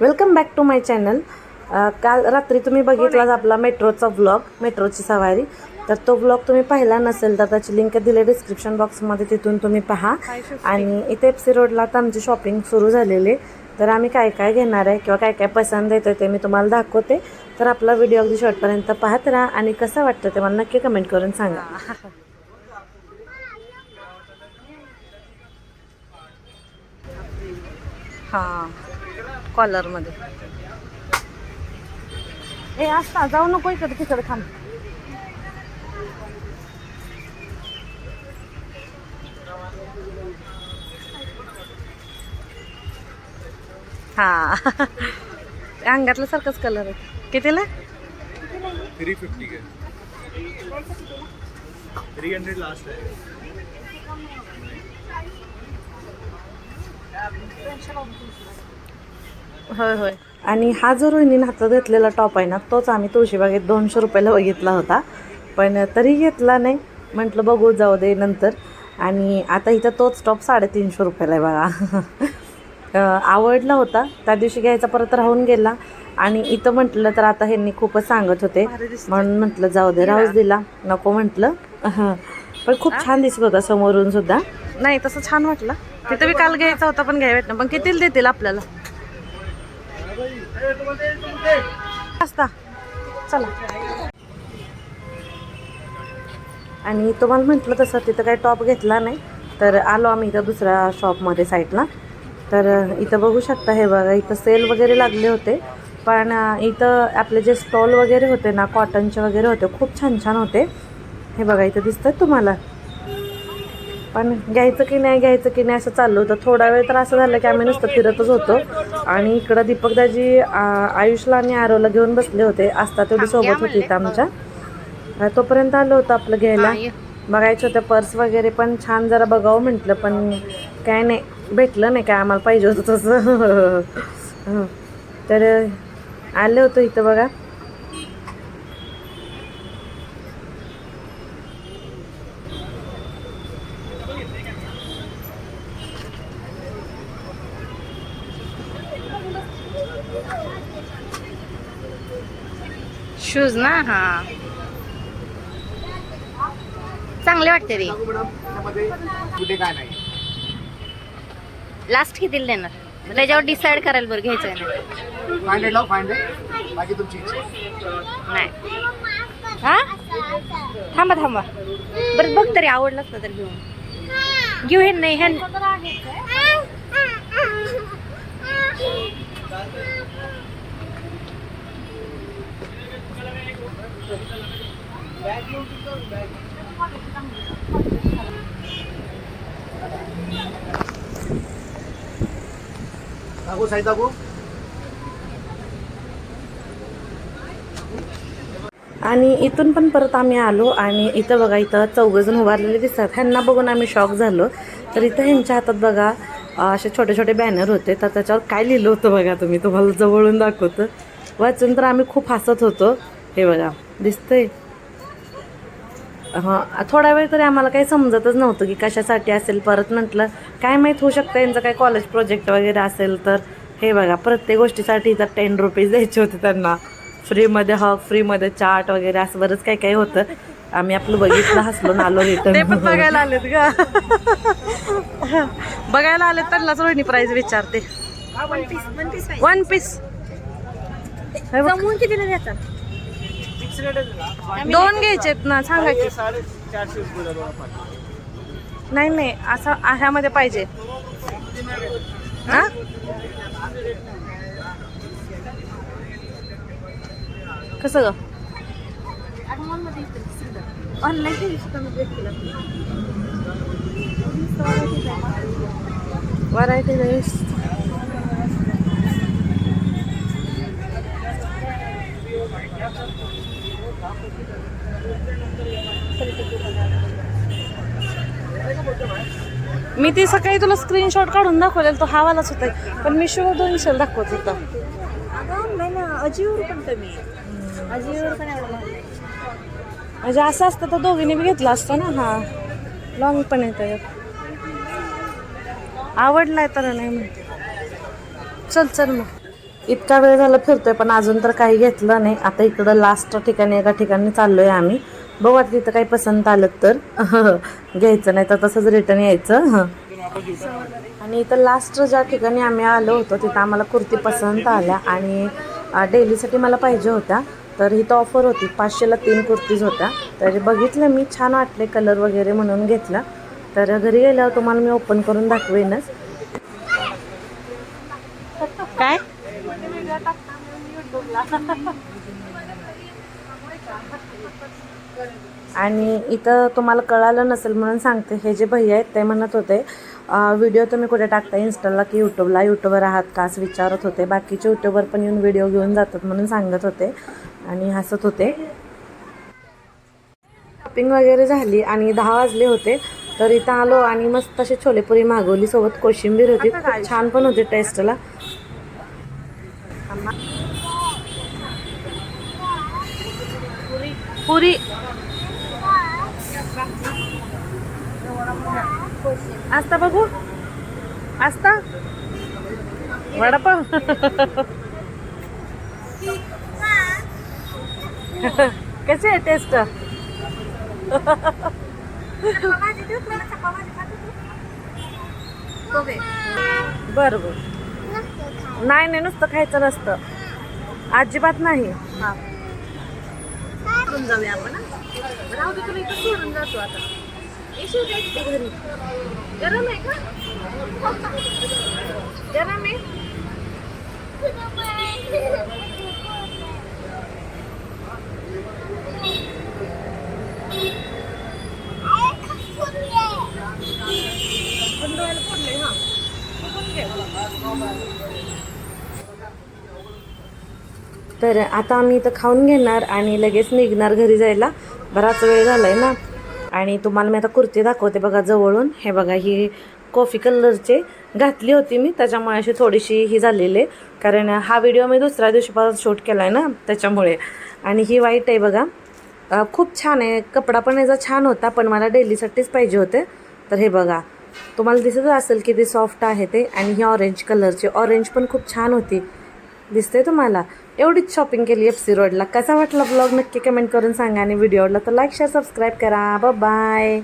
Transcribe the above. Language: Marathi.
Welcome back to my channel काल रात्री तुम्ही बघितलाच आपला मेट्रोचा व्लॉग मेट्रोची सवारी. तर तो व्लॉग तुम्ही पाहिला नसेल तर त्याची लिंक दिली डिस्क्रिप्शन बॉक्समध्ये तिथून तुम्ही पहा. आणि इथे एफ सी रोडला आता आमची शॉपिंग सुरू झालेली तर आम्ही काय काय घेणार आहे किंवा काय काय पसंत येतं ते मी तुम्हाला दाखवते. तर आपला व्हिडिओ अगदी शेवटपर्यंत पाहत राहा आणि कसं वाटतं ते मला नक्की कमेंट करून सांगा. हां. कॉलरमध्ये. ए असता जाऊ नको इकडे तिकडे थांब. हा. अंगातलं सारखाच कलर आहे. कितीला? Three fifty three hundred last आहे. Thank you. होय होय. आणि हा जो रोहिणीने हातात घेतलेला टॉप आहे ना तोच आम्ही तुळशीबागेत दोनशे रुपयाला बघितला होता. पण तरी घेतला नाही. म्हटलं बघू जाऊ दे नंतर. आणि आता इथं तोच टॉप साडेतीनशे रुपयाला आहे बघा. आवडला होता. त्या दिवशी घ्यायचा परत राहून गेला. आणि इथं म्हटलं तर आता ह्यांनी खूपच सांगत होते. म्हणून म्हटलं जाऊ दे राहूच दिला. नको म्हटलं. पण खूप छान दिसत होता समोरून सुद्धा. नाही तसं छान वाटलं. तिथं बी काल घ्यायचा होता पण घ्यायला पण कितीला देतील आपल्याला? असता चला. आणि तुम्हाला म्हटलं तसं तिथं काही टॉप घेतला नाही तर आलो आम्ही इथं दुसऱ्या शॉपमध्ये साईडला तर इथं बघू शकता हे बघा इथं सेल वगैरे लागले होते पण इथं आपले जे स्टॉल वगैरे होते ना कॉटनचे वगैरे होते खूप छान छान होते. हे बघा इथं दिसतात तुम्हाला. पण घ्यायचं की नाही घ्यायचं की नाही असं चाललं होतं. थोडा वेळ तर असं झालं की आम्ही नुसतं फिरतच होतो. आणि इकडं दीपकदाजी आयुषला आणि आरोला घेऊन बसले होते. आस्था तेवढी सोबत होती इथं आमच्या. अं, तोपर्यंत आलं होतं आपलं घ्यायला. बघायचं होतं पर्स वगैरे पण छान जरा बघावं म्हटलं पण काय नाही. भेटलं नाही काय आम्हाला पाहिजे होतं तसं. हं. तर आलं होतं इथं बघा. शूज ना हा. चांगले वाटते ते. कुठे काय नाही. लास्ट कितीला देणार? मग त्याच्यावर डिसाईड करायला बरं घ्यायचं आहे ना फाय हंड्रेड लाव फाय हंड्रेड बाकी तुमची इच्छा. नाही. हा? थांबा थांबा. बरं बघ तरी आवडलंच ना तर घेऊन. घेऊ हे नाही ह्या दाखवू साई दाखवू आणि इथून पण परत आम्ही आलो आणि इथं बघा इथं चौघजण उभारलेले दिसतात. ह्यांना बघून आम्ही शॉक झालो. तर इथं ह्यांच्या हातात बघा असे छोटे छोटे बॅनर होते. तर त्याच्यावर काय लिहिलं होतं बघा तुम्ही? तुम्हाला जवळून दाखवतं. वाचून तर आम्ही खूप हसत होतो. हे बघा दिसतंय. हां थोडा वेळ तरी आम्हाला काही समजतच नव्हतं की कशासाठी असेल. परत म्हटलं काय माहीत होऊ शकतं यांचं काही कॉलेज प्रोजेक्ट वगैरे असेल तर. हे बघा प्रत्येक गोष्टीसाठी तर टेन रुपीज द्यायचे होते त्यांना. फ्रीमध्ये हॉक फ्रीमध्ये चाट वगैरे असं बरंच काही काही होतं. आम्ही आपलं बघितलं हसलो ना आलो रिटर्न बघायला आलेत का बघायला आलेत त्यांनाच रोहिणी प्राईज विचारते. वन पीस जमवून कितीला देतात? दोन घ्यायचेत ना सांगा की. साडे चारशे रुपये नाही नाही असं ह्यामध्ये पाहिजे. हा? कसं ग? व्हरायटी मी ती सकाळी तुला स्क्रीनशॉट काढून दाखवलेला तो हावालाच होता पण मी शिव दोनशे दाखवत होता. अजिओवर पण कमी म्हणजे असं असतं तर दोघींनी बी घेतलं असतं ना हा. लॉंग पण येतं आवडलाय तर नाही म्हणते. चल चल मग. इतका वेळ झाला फिरतोय पण अजून तर काही घेतलं नाही. आता इकडं लास्ट ठिकाणी एका ठिकाणी चाललोय आम्ही. बघू आता तिथं काही पसंत आलं तर. घ्यायचं नाही तर तसंच रिटर्न यायचं. आणि इथं लास्ट ज्या ठिकाणी आम्ही आलो होतो तिथं आम्हाला कुर्ती पसंत आल्या. आणि डेलीसाठी मला पाहिजे होत्या. तर इथं ऑफर होती. पाचशेला तीन कुर्तीज होत्या. तर बघितलं मी छान वाटले कलर वगैरे म्हणून घेतलं. तर घरी गेल्यावर तुम्हाला मी ओपन करून दाखवेनच. काय? आणि इथं तुम्हाला कळालं नसेल म्हणून सांगते. हे जे भैया आहेत ते म्हणत होते व्हिडिओ तुम्ही कुठे टाकता? इन्स्टाला की यूट्यूबला यूट्यूबर आहात का? असं विचारत होते. बाकीचे यूट्यूबर पण येऊन व्हिडिओ घेऊन जातात म्हणून सांगत होते आणि हसत होते. शॉपिंग वगैरे झाली आणि दहा वाजले होते तर इथं आलो आणि मस्त अशी छोलेपुरी मागवली. सोबत कोशिंबीर होती. छान पण होती टेस्टला. पुरी. आस्ता बघू. आस्ता वडापाव. कसे आहे टेस्ट बरं बरं. नाही नाही नुसतं खायचं नसतं. अजिबात नाही. सोडून जाऊया आपण हं? राहू दे तुला इथं सोडून जातो आता. येशील का इथे घरी. गरम आहे का? गरम आहे? थंड व्हायला फोडलंय हा. तर आता आम्ही इथं खाऊन घेणार आणि लगेच निघणार घरी जायला. बराच वेळ झाला आहे ना. आणि तुम्हाला मी आता कुर्ती दाखवते बघा जवळून. हे बघा ही कॉफी कलरचे घातली होती मी. त्याच्यामुळे अशी थोडीशी ही झालेली आहे. कारण हा व्हिडिओ मी दुसऱ्या दिवशीपासून शूट केला आहे ना त्याच्यामुळे. आणि ही वाईट आहे बघा. खूप छान आहे. कपडा पण याचा छान होता पण मला डेलीसाठीच पाहिजे होते. तर हे बघा. तुम्हाला दिसत असेल की ते सॉफ्ट आहे ते. आणि ही ऑरेंज कलरची ऑरेंज पण खूप छान होती. दिसते तुम्हाला. एवढीच शॉपिंग केली एफ सी रोडला कसा वाटला ब्लॉग नक्की कमेंट करून सांगा आणि व्हिडिओ आवडला तर लाईक शेअर सबस्क्राईब करा. बाय